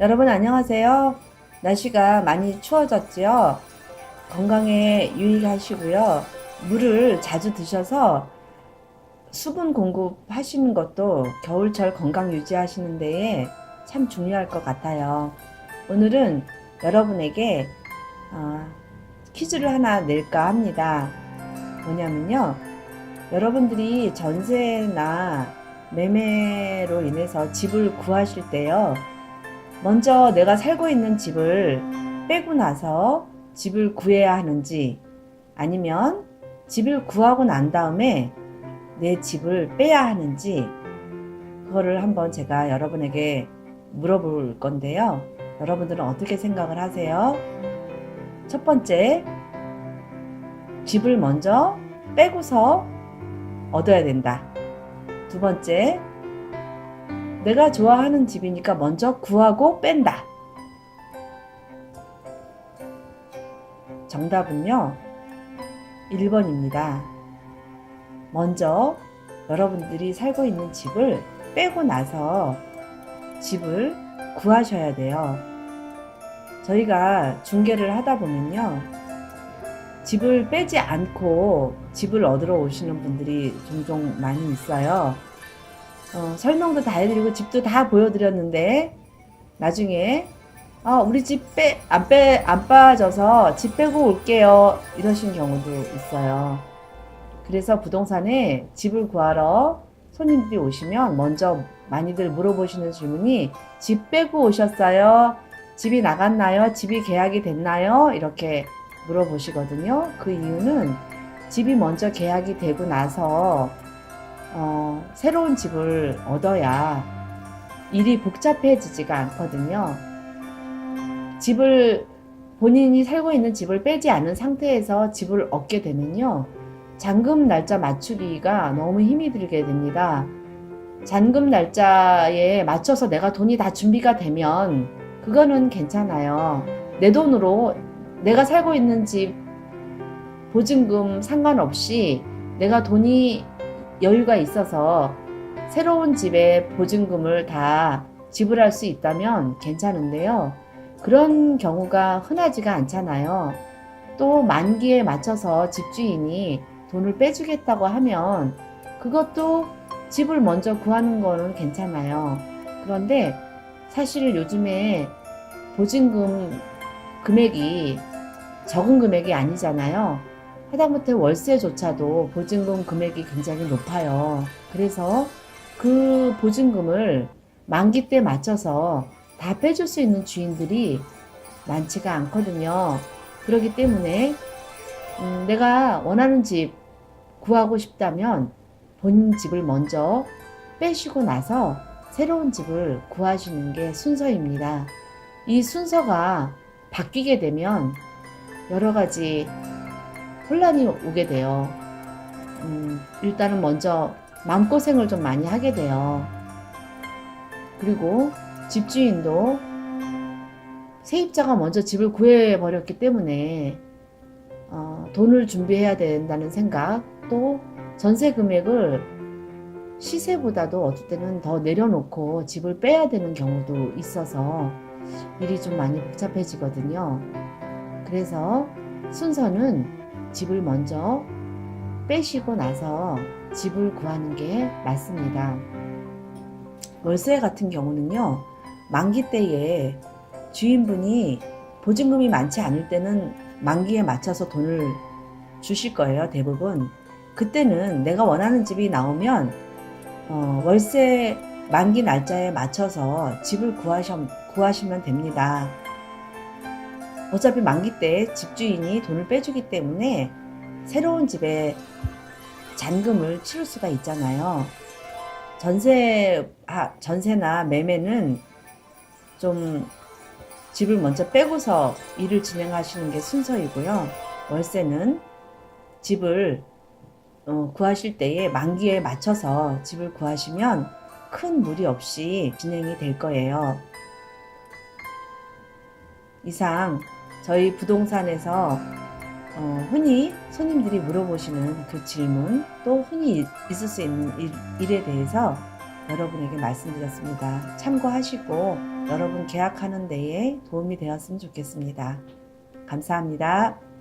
여러분 안녕하세요. 날씨가 많이 추워졌지요. 건강에 유의하시고요. 물을 자주 드셔서 수분 공급하시는 것도 겨울철 건강 유지하시는 데에 참 중요할 것 같아요. 오늘은 여러분에게 어, 퀴즈를 하나 낼까 합니다. 뭐냐면요. 여러분들이 전세나 매매로 인해서 집을 구하실 때요. 먼저 내가 살고 있는 집을 빼고 나서 집을 구해야 하는지 아니면 집을 구하고 난 다음에 내 집을 빼야 하는지 그거를 한번 제가 여러분에게 물어볼 건데요. 여러분들은 어떻게 생각을 하세요? 첫 번째, 집을 먼저 빼고서 얻어야 된다. 두 번째, 내가 좋아하는 집이니까 먼저 구하고 뺀다. 정답은요, 1번입니다. 먼저 여러분들이 살고 있는 집을 빼고 나서 집을 구하셔야 돼요. 저희가 중개를 하다 보면요, 집을 빼지 않고 집을 얻으러 오시는 분들이 종종 많이 있어요. 어, 설명도 다 해드리고 집도 다 보여드렸는데 나중에 아, 우리 집 빼, 안 빼, 안 빠져서 집 빼고 올게요. 이러신 경우도 있어요. 그래서 부동산에 집을 구하러 손님들이 오시면 먼저 많이들 물어보시는 질문이 집 빼고 오셨어요? 집이 나갔나요? 집이 계약이 됐나요? 이렇게 물어보시거든요. 그 이유는 집이 먼저 계약이 되고 나서 어, 새로운 집을 얻어야 일이 복잡해지지가 않거든요. 집을 본인이 살고 있는 집을 빼지 않은 상태에서 집을 얻게 되면요. 잔금 날짜 맞추기가 너무 힘이 들게 됩니다. 잔금 날짜에 맞춰서 내가 돈이 다 준비가 되면 그거는 괜찮아요. 내 돈으로 내가 살고 있는 집 보증금 상관없이 내가 돈이 여유가 있어서 새로운 집에 보증금을 다 지불할 수 있다면 괜찮은데요. 그런 경우가 흔하지가 않잖아요. 또 만기에 맞춰서 집주인이 돈을 빼주겠다고 하면 그것도 집을 먼저 구하는 거는 괜찮아요. 그런데 사실 요즘에 보증금 금액이 적은 금액이 아니잖아요. 하다못해 월세조차도 보증금 금액이 굉장히 높아요. 그래서 그 보증금을 만기 때 맞춰서 다 빼줄 수 있는 주인들이 많지가 않거든요. 그렇기 때문에 음, 내가 원하는 집 구하고 싶다면 본인 집을 먼저 빼시고 나서 새로운 집을 구하시는 게 순서입니다. 이 순서가 바뀌게 되면 여러 가지 혼란이 오게 돼요. 음, 일단은 먼저 마음고생을 좀 많이 하게 돼요. 그리고 집주인도 세입자가 먼저 집을 구해버렸기 때문에 어, 돈을 준비해야 된다는 생각, 또 전세 금액을 시세보다도 어떨 때는 더 내려놓고 집을 빼야 되는 경우도 있어서 일이 좀 많이 복잡해지거든요. 그래서 순서는 집을 먼저 빼시고 나서 집을 구하는 게 맞습니다. 월세 같은 경우는요, 만기 때에 주인분이 보증금이 많지 않을 때는 만기에 맞춰서 돈을 주실 거예요, 대부분. 그때는 내가 원하는 집이 나오면 어, 월세 만기 날짜에 맞춰서 집을 구하셔, 구하시면 됩니다. 어차피 만기 때 집주인이 돈을 빼주기 때문에 새로운 집에 잔금을 치를 수가 있잖아요. 전세, 아, 전세나 매매는 좀 집을 먼저 빼고서 일을 진행하시는 게 순서이고요. 월세는 집을 어, 구하실 때에 만기에 맞춰서 집을 구하시면 큰 무리 없이 진행이 될 거예요. 이상 저희 부동산에서 어, 흔히 손님들이 물어보시는 그 질문 또 흔히 있을 수 있는 일, 일에 대해서 여러분에게 말씀드렸습니다. 참고하시고 여러분 계약하는 데에 도움이 되었으면 좋겠습니다. 감사합니다.